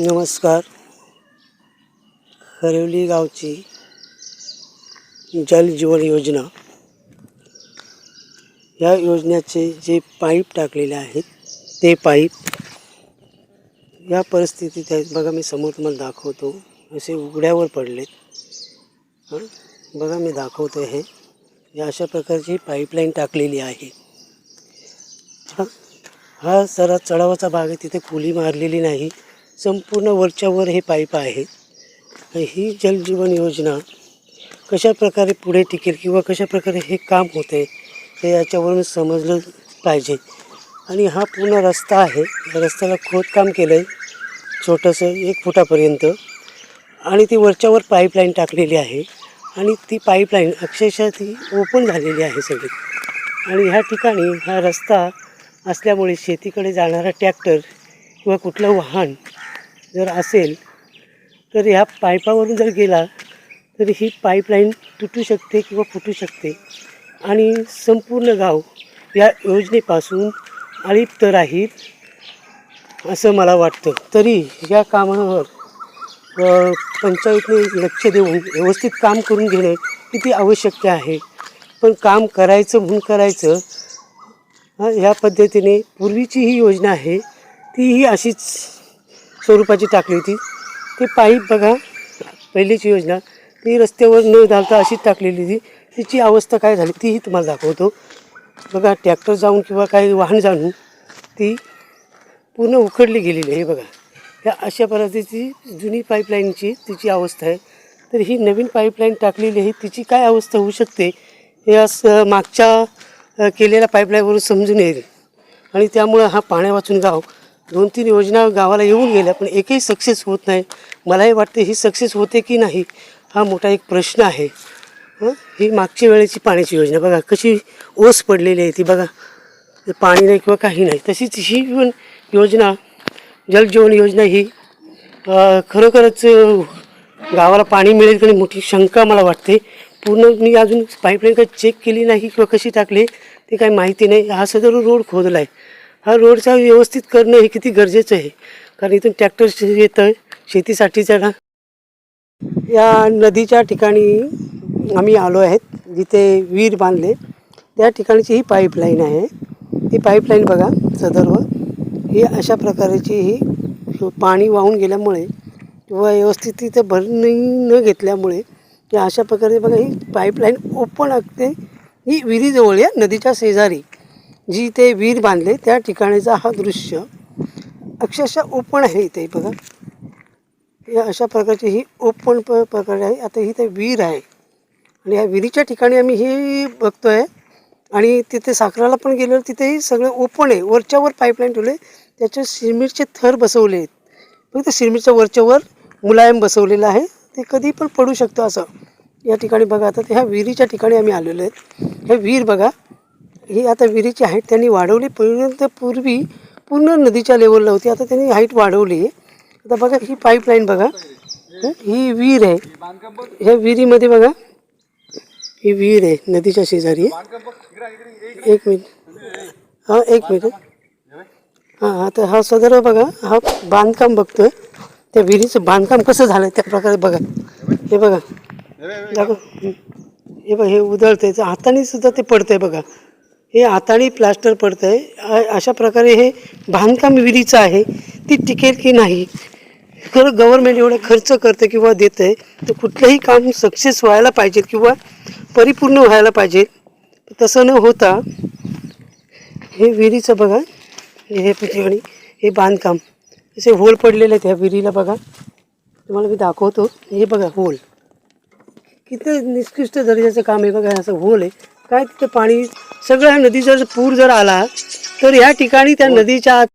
नमस्कार. हरवली गावची जल जीवन योजना. या योजनेचे जे पाईप टाकलेले आहेत ते पाईप या परिस्थितीत आहेत. बघा मी समोर तुम्हाला दाखवतो. असे उघड्यावर पडलेत. हां? बघा मी दाखवतो हे. या अशा प्रकारची पाईपलाईन टाकलेली आहे. हा हा चढावाचा भाग आहे. तिथे खोली मारलेली नाही. संपूर्ण वरच्यावर हे पाईप आहे ही जलजीवन योजना कशा प्रकारे पुढे टिकेल किंवा कशा प्रकारे हे काम होते हे याच्यावरून समजलं पाहिजे. आणि हा पूर्ण रस्ता आहे. या रस्त्याला खोदकाम केलं आहे छोटंसं एक फुटापर्यंत. आणि ती वरच्यावर पाईपलाईन टाकलेली आहे. आणि ती पाईपलाईन अक्षरशः ती ओपन झालेली आहे सगळी. आणि ह्या ठिकाणी हा रस्ता असल्यामुळे शेतीकडे जाणारा ट्रॅक्टर किंवा कुठलं वाहन जर असेल तर ह्या पाईपावरून जर गेला तर ही पाईपलाईन तुटू शकते किंवा फुटू शकते. आणि संपूर्ण गाव या योजनेपासून अलिप्त राहील असं मला वाटतं. तरी या कामावर पंचायतने लक्ष देऊन व्यवस्थित काम करून घेणे किती आवश्यक आहे. पण काम करायचं म्हणून करायचं ह्या पद्धतीने पूर्वीची ही योजना आहे तीही अशीच स्वरूपाची टाकली होती. ती पाईप बघा पहिलीची योजना ती रस्त्यावर न घालता अशीच टाकलेली होती. तिची अवस्था काय झाली तीही तुम्हाला दाखवतो. बघा ट्रॅक्टर जाऊन किंवा काही वाहन जाऊन ती पूर्ण उखडली गेलेली आहे बघा. ह्या अशा पद्धतीची जुनी पाईपलाईनची तिची अवस्था आहे. तर ही नवीन पाईपलाईन टाकलेली आहे. तिची काय अवस्था होऊ शकते हे असं मागच्या केलेल्या पाईपलाईनवरून समजून येईल. आणि त्यामुळं हा पाण्या वाचून गाव दोन तीन योजना गावाला येऊन गेल्या पण एकही सक्सेस होत नाही. मलाही वाटते ही सक्सेस होते की नाही हा मोठा एक प्रश्न आहे. हं? ही मागच्या वेळेची पाण्याची योजना. बघा कशी ओस पडलेली आहे ती. बघा पाणी नाही किंवा काही नाही. तशीच ही पण योजना जलजीवन योजना ही खरोखरच गावाला पाणी मिळेल की मोठी शंका मला वाटते. पूर्ण मी अजून पाईपलाईन काही चेक केली नाही किंवा कशी टाकली ते काही माहिती नाही. हा सदर रोड खोदला आहे हा रोडचा व्यवस्थित करणं हे किती गरजेचं आहे? कारण इथून ट्रॅक्टर येतं शेतीसाठीच्या ना. या नदीच्या ठिकाणी आम्ही आलो आहेत जिथे विहीर बांधले. त्या ठिकाणची ही पाईपलाईन आहे. ही पाईपलाईन बघा सदर्व. ही अशा प्रकारची ही पाणी वाहून गेल्यामुळे किंवा व्यवस्थित तिथं भरणी न घेतल्यामुळे या अशा प्रकारे बघा ही पाईपलाईन ओपन असते ही विहिरीजवळ या नदीच्या शेजारी. जी ते विहीर बांधले त्या ठिकाणीचा हा दृश्य अक्षरशः ओपन आहे इथे बघा. या अशा प्रकारची ही ओपन प प्रकारे आहे. आता ही ते विहीर आहे. आणि या विहिरीच्या ठिकाणी आम्ही हे बघतो आहे आणि तिथे साखराला पण गेलो तिथेही सगळं ओपन आहे. वरच्यावर पाईपलाईन ठेवले त्याचे सिरमिटचे थर बसवले आहेत. फक्त सिरमिटच्या वरच्यावर मुलायम बसवलेलं आहे. ते कधी पण पडू शकतं असं. या ठिकाणी बघा आता ह्या विहिरीच्या ठिकाणी आम्ही आलेलो आहेत. हे विहीर बघा. ही आता विहिरीची हाईट त्यांनी वाढवली. पर्यंत पूर्वी पूर्ण नदीच्या लेवलला होती. आता त्यांनी हाईट वाढवली. आहे आता बघा ही पाईपलाईन बघा. ही? विहीर आहे. ह्या विहिरीमध्ये बघा. ही विहीर आहे नदीच्या शेजारी. आहे एक मिनिट. हां एक मिनिट. हां आता हा सदर बघा. हा बांधकाम बघतोय. त्या विहिरीचं बांधकाम कसं झालं त्या प्रकारे बघा. हे बघा. दाखव. हे. बघा हे उधळतंय. तर हाताने सुद्धा ते पडतंय बघा. हे हाताने प्लास्टर पडतं आहे अशा प्रकारे हे बांधकाम विहिरीचं आहे. ती टिकेल की नाही? खरं गव्हर्मेंट एवढा खर्च करतं किंवा देतं आहे तर कुठलंही काम सक्सेस व्हायला पाहिजे किंवा परिपूर्ण व्हायला पाहिजे तसं न होता हे विहिरीचं बघा हे ठिकाणी हे बांधकाम. असे होल पडलेले आहेत ह्या विहिरीला बघा. तुम्हाला मी दाखवतो. हे बघा होल. किती निकृष्ट दर्जाचं काम आहे बघा असं होल आहे. काय तिथे पाणी? सगळं नदीचा जर पूर जर आला तर ह्या ठिकाणी त्या नदीच्या आत